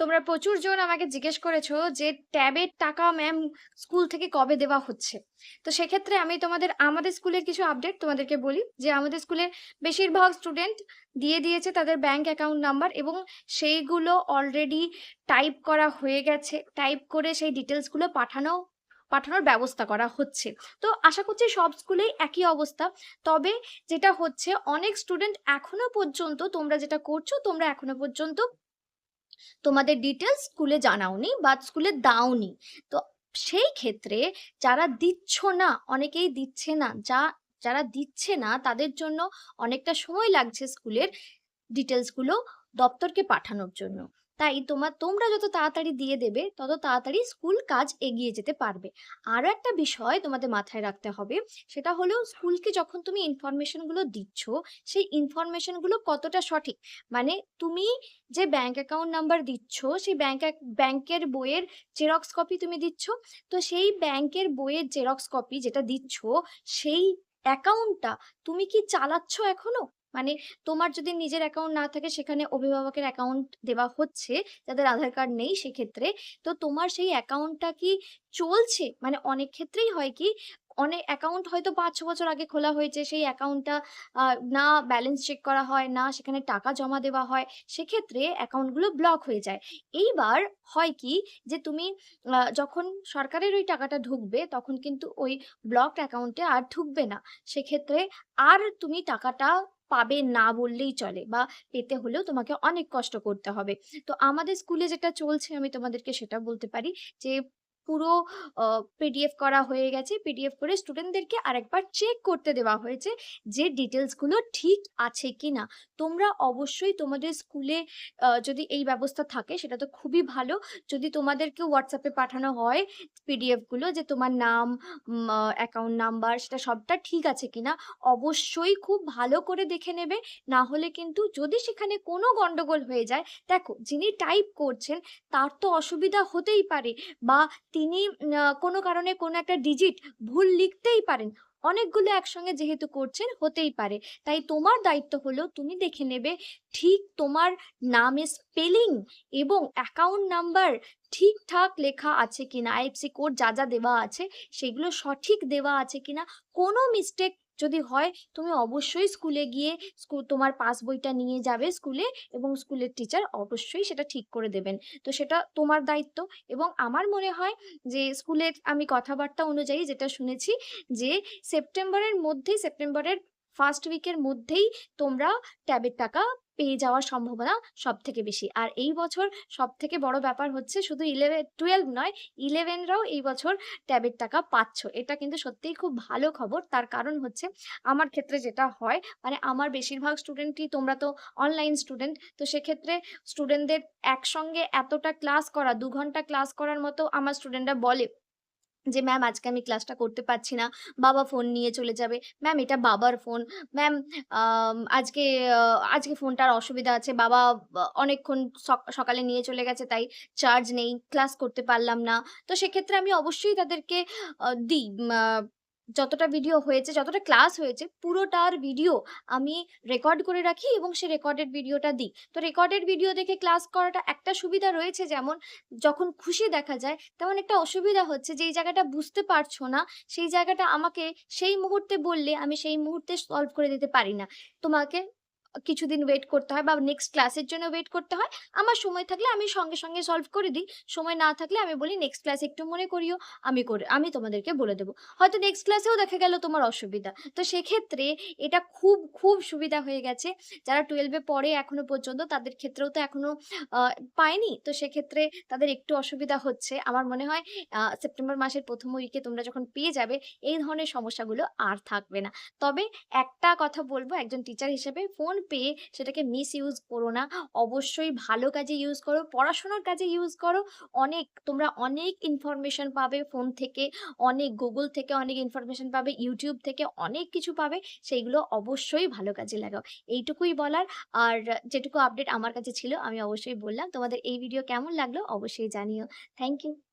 তোমরা প্রচুর জন আমাকে জিজ্ঞেস করেছ যে ট্যাবের টাকা ম্যাম স্কুল থেকে কবে দেওয়া হচ্ছে। তো সেক্ষেত্রে আমি তোমাদের, আমাদের স্কুলের কিছু আপডেট তোমাদেরকে বলি যে আমাদের স্কুলে বেশিরভাগ স্টুডেন্ট দিয়ে দিয়েছে তাদের ব্যাংক অ্যাকাউন্ট নাম্বার এবং সেইগুলো অলরেডি টাইপ করা হয়ে গেছে। টাইপ করে সেই ডিটেলসগুলো পাঠানো, পাঠানোর ব্যবস্থা করা হচ্ছে। তো আশা করছি সব স্কুলেই একই অবস্থা। তবে যেটা হচ্ছে, অনেক স্টুডেন্ট এখনও পর্যন্ত তোমরা যেটা করছ, তোমরা এখনও পর্যন্ত তোমাদের ডিটেলস স্কুলে জানাওনি বা স্কুলে দাওনি। তো সেই ক্ষেত্রে যারা দিচ্ছ না, অনেকেই দিচ্ছে না, যা, যারা দিচ্ছে না, তাদের জন্য অনেকটা সময় লাগছে স্কুলের ডিটেলসগুলো দপ্তরকে পাঠানোর জন্য। তাই তোমার, তোমরা যত তাড়াতাড়ি দিয়ে দেবে, তত তাড়াতাড়ি স্কুল কাজ এগিয়ে যেতে পারবে। আরও একটা বিষয় তোমাদের মাথায় রাখতে হবে, সেটা হলো স্কুলকে যখন তুমি ইনফরমেশনগুলো দিচ্ছ, সেই ইনফরমেশনগুলো কতটা সঠিক? মানে তুমি যে ব্যাংক অ্যাকাউন্ট নাম্বার দিচ্ছ, সেই ব্যাংক ব্যাংকের বইয়ের জেরক্স কপি তুমি দিচ্ছ, তো সেই ব্যাংকের বইয়ের জেরক্স কপি যেটা দিচ্ছ, সেই অ্যাকাউন্টটা তুমি কি চালাচ্ছ এখনও? মানে তোমার যদি নিজের অ্যাকাউন্ট না থাকে, সেখানে অভিভাবকের অ্যাকাউন্ট দেওয়া হচ্ছে, যাদের আধার কার্ড নেই সেক্ষেত্রে, তো তোমার সেই অ্যাকাউন্টটা কি চলছে? মানে অনেক ক্ষেত্রেই হয় কি অনেক অ্যাকাউন্ট হয়তো পাঁচ, ছ বছর আগে খোলা হয়েছে, সেই অ্যাকাউন্টটা না ব্যালেন্স চেক করা হয়, না সেখানে টাকা জমা দেওয়া হয়, সেক্ষেত্রে অ্যাকাউন্টগুলো ব্লক হয়ে যায়। এইবার হয় কি যে তুমি যখন সরকারের ওই টাকাটা ঢুকবে, তখন কিন্তু ওই ব্লকড অ্যাকাউন্টে আর ঢুকবে না। সেক্ষেত্রে আর তুমি টাকাটা পাবে না বললেই চলে বা পেতে হলেও তোমাকে অনেক কষ্ট করতে হবে। তো আমাদের স্কুলে যেটা চলছে আমি তোমাদেরকে সেটা বলতে পারি যে পুরো পিডিএফ করা হয়ে গেছে। পিডিএফ করে স্টুডেন্টদেরকে আরেকবার চেক করতে দেওয়া হয়েছে যে ডিটেলসগুলো ঠিক আছে কি না তোমরা অবশ্যই তোমাদের স্কুলে যদি এই ব্যবস্থা থাকে সেটা তো খুবই ভালো। যদি তোমাদেরকে হোয়াটসঅ্যাপে পাঠানো হয় পিডিএফগুলো যে তোমার নাম অ্যাকাউন্ট নাম্বার সেটা সবটা ঠিক আছে কিনা, অবশ্যই খুব ভালো করে দেখে নেবে। না হলে কিন্তু যদি সেখানে কোনো গন্ডগোল হয়ে যায়, দেখো যিনি টাইপ করছেন তার তো অসুবিধা হতেই পারে বা তিনি কোনো কারণে কোনো একটা ডিজিট ভুল লিখতেই পারেন। অনেকগুলো একসঙ্গে যেহেতু করছেন, হতেই পারে। তাই তোমার দায়িত্ব হলো তুমি দেখে নেবে ঠিক তোমার নামে স্পেলিং এবং অ্যাকাউন্ট নাম্বার ঠিকঠাক লেখা আছে কিনা আইএফসি কোড যা যা দেওয়া আছে সেগুলো সঠিক দেওয়া আছে কিনা, কোনো মিস্টেক যদি হয়, তুমি অবশ্যই স্কুলে গিয়ে স্কুল তোমার পাস বইটা নিয়ে যাবে স্কুলে এবং স্কুলের টিচার অবশ্যই সেটা ঠিক করে দেবেন। তো সেটা তোমার দায়িত্ব এবং আমার মনে হয় যে স্কুলের আমি কথাবার্তা অনুযায়ী যেটা শুনেছি যে সেপ্টেম্বরের মধ্যেই সেপ্টেম্বরের ফার্স্ট উইকের মধ্যেই তোমরা ট্যাবের টাকা পেয়ে যাওয়ার সম্ভাবনা সব থেকে বেশি। আর এই বছর সব থেকে বড় ব্যাপার হচ্ছে শুধু ইলেভেন টুয়েলভ নয় ইলেভেনরাও এই বছর ট্যাবের টাকা পাচ্ছ। এটা কিন্তু সত্যিই খুব ভালো খবর। তার কারণ হচ্ছে আমার ক্ষেত্রে যেটা হয় মানে আমার বেশিরভাগ স্টুডেন্টই তোমরা তো অনলাইন স্টুডেন্ট তো সেক্ষেত্রে স্টুডেন্টদের একসঙ্গে এতটা ক্লাস করা দু ঘণ্টা ক্লাস করার মতো আমার স্টুডেন্টরা বলে যে, ম্যাম, আজকে আমি ক্লাসটা করতে পারছি না। বাবা ফোন নিয়ে চলে যাবে। ম্যাম, এটা বাবার ফোন। ম্যাম আজকে আজকে ফোনটার অসুবিধা আছে। বাবা অনেকক্ষণ সকালে নিয়ে চলে গেছে, তাই চার্জ নেই। ক্লাস করতে পারলাম না। তো সেক্ষেত্রে আমি অবশ্যই তাদেরকে দিই যতটা ভিডিও হয়েছে, যতটা ক্লাস হয়েছে, পুরোটার ভিডিও আমি রেকর্ড করে রাখি এবং সে রেকর্ডেড ভিডিওটা দিই। তো রেকর্ডেড ভিডিও দেখে ক্লাস করাটা একটা সুবিধা রয়েছে যেমন যখন খুশি দেখা যায়, তেমন একটা অসুবিধা হচ্ছে যে এই জায়গাটা বুঝতে পারছ না, সেই জায়গাটা আমাকে সেই মুহূর্তে বললে আমি সেই মুহূর্তে সলভ করে দিতে পারি না। তোমাকে কিছুদিন ওয়েট করতে হয় বা নেক্সট ক্লাসের জন্য ওয়েট করতে হয়। আমার সময় থাকলে আমি সঙ্গে সঙ্গে সলভ করে দিই। সময় না থাকলে আমি বলি নেক্সট ক্লাসে একটু মনে করিও। আমি করে, আমি তোমাদেরকে বলে দেবো। হয়তো নেক্সট ক্লাসেও দেখা গেল তোমার অসুবিধা। তো সেক্ষেত্রে এটা খুব খুব সুবিধা হয়ে গেছে। যারা টুয়েলভে পড়ে এখনও পর্যন্ত, তাদের ক্ষেত্রেও তো এখনও পায়নি। তো সেক্ষেত্রে তাদের একটু অসুবিধা হচ্ছে। আমার মনে হয় সেপ্টেম্বর মাসের প্রথম উইকে তোমরা যখন পেয়ে যাবে, এই ধরনের সমস্যাগুলো আর থাকবে না। তবে একটা কথা বলব, একজন টিচার হিসেবে ফোন পেয়ে সেটাকে মিস ইউজ করো না। অবশ্যই ভালো কাজে ইউজ করো, পড়াশোনার কাজে ইউজ করো। অনেক, তোমরা অনেক ইনফরমেশন পাবে ফোন থেকে, অনেক গুগল থেকে অনেক ইনফরমেশন পাবে ইউটিউব থেকে অনেক কিছু পাবে, সেইগুলো অবশ্যই ভালো কাজে লাগাও। এইটুকুই বলার। আর যেটুকু আপডেট আমার কাছে ছিল, আমি অবশ্যই বললাম। তোমাদের এই ভিডিও কেমন লাগল অবশ্যই জানিও। Thank you